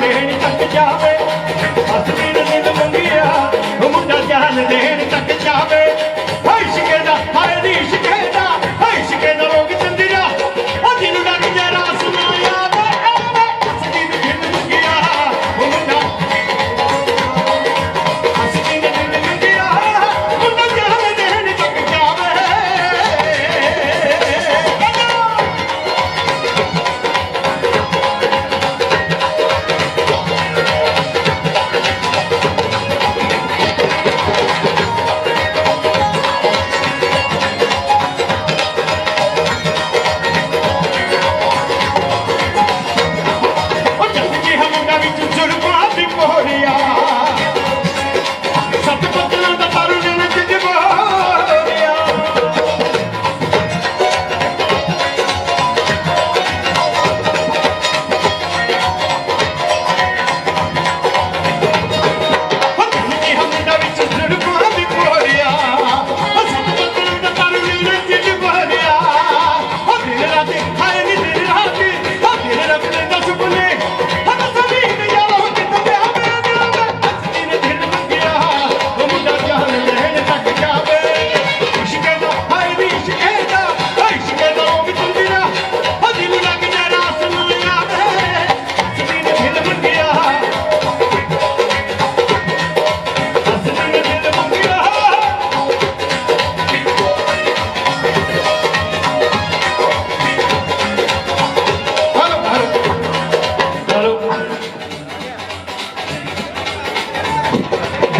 ਦੇਣ ਤੱਕ ਜਾਵੇ। ਹੱਸ ਦਿਨ ਦਿਨ ਮੰਗਿਆ। ਮੁੰਡਾ ਜਾਨ ਦੇਣ ਤੱਕ ਜਾਵੇ।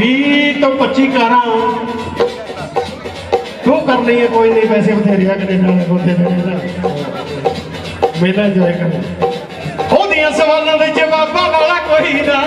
20 ਤੋਂ 25 ਕਾਰਾਂ। ਕਿਉਂ ਕਰ ਲਈਏ, ਕੋਈ ਨਹੀਂ, ਪੈਸੇ ਬਥੇਰੇ ਆ ਕੈਨੇਡਾ ਦੇ ਬੰਦੇ ਮੇਰਾ ਇੰਜੋਏ ਕਰਨਾ। ਉਹਦੀਆਂ ਸਵਾਲਾਂ ਦੇ ਜਵਾਬਾਂ ਵਾਲਾ ਕੋਈ ਨਾ।